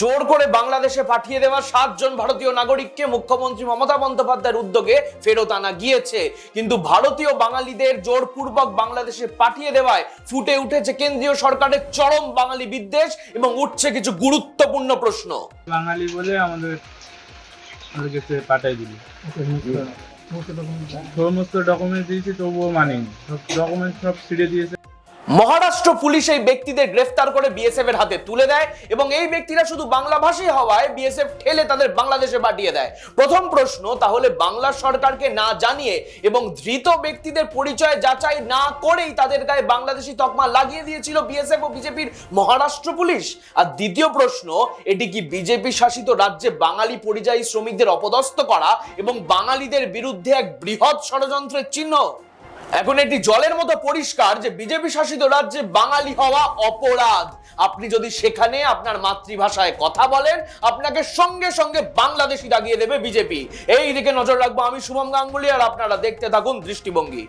জোর করে বাংলাদেশে পাঠিয়ে দেওয়া সাতজন ভারতীয় নাগরিককে মুখ্যমন্ত্রী মমতা বন্দ্যোপাধ্যায়ের উদ্যোগে ফেরত আনা গিয়েছে। কিন্তু ভারতীয় বাঙালিদের জোরপূর্বক বাংলাদেশে পাঠিয়ে দেওয়ায় ফুটে উঠেছে কেন্দ্রীয় সরকারের চরম বাঙালি বিদ্বেষ এবং উঠছে কিছু গুরুত্বপূর্ণ প্রশ্ন। বাঙালি বলে আমাদের পাঠাই দিল। সমস্ত ডকুমেন্ট দিয়েছি, তবুও মানেনি। ডকুমেন্ট সব ছিঁড়ে দিয়েছে। মহারাষ্ট্র পুলিশ এই ব্যক্তিদের গ্রেফতার করে বিএসএফ এর হাতে তুলে দেয় এবং এই ব্যক্তিরা শুধু বাংলা ভাষী হওয়ায় বিএসএফ ঠেলে তাদের বাংলাদেশে পাঠিয়ে দেয়। প্রথম প্রশ্ন, তাহলে বাংলা সরকারকে না জানিয়ে এবং ধৃত ব্যক্তিদের পরিচয় যাচাই না করেই তাদের গায়ে বাংলাদেশি তকমা লাগিয়ে দিয়েছিল বিএসএফ ও বিজেপির মহারাষ্ট্র পুলিশ? আর দ্বিতীয় প্রশ্ন, এটি কি বিজেপি শাসিত রাজ্যে বাঙালি পরিযায়ী শ্রমিকদের অপদস্থ করা এবং বাঙালিদের বিরুদ্ধে এক বৃহৎ ষড়যন্ত্রের চিহ্ন? এখন এটি জলের মতো পরিষ্কার যে বিজেপি শাসিত রাজ্যে বাঙালি হওয়া অপরাধ। আপনি যদি সেখানে আপনার মাতৃভাষায় কথা বলেন, আপনাকে সঙ্গে সঙ্গে বাংলাদেশি দাগিয়ে দেবে বিজেপি। এই দিকে নজর রাখব আমি শুভম গাঙ্গুলি, আর আপনারা দেখতে থাকুন দৃষ্টিভঙ্গি।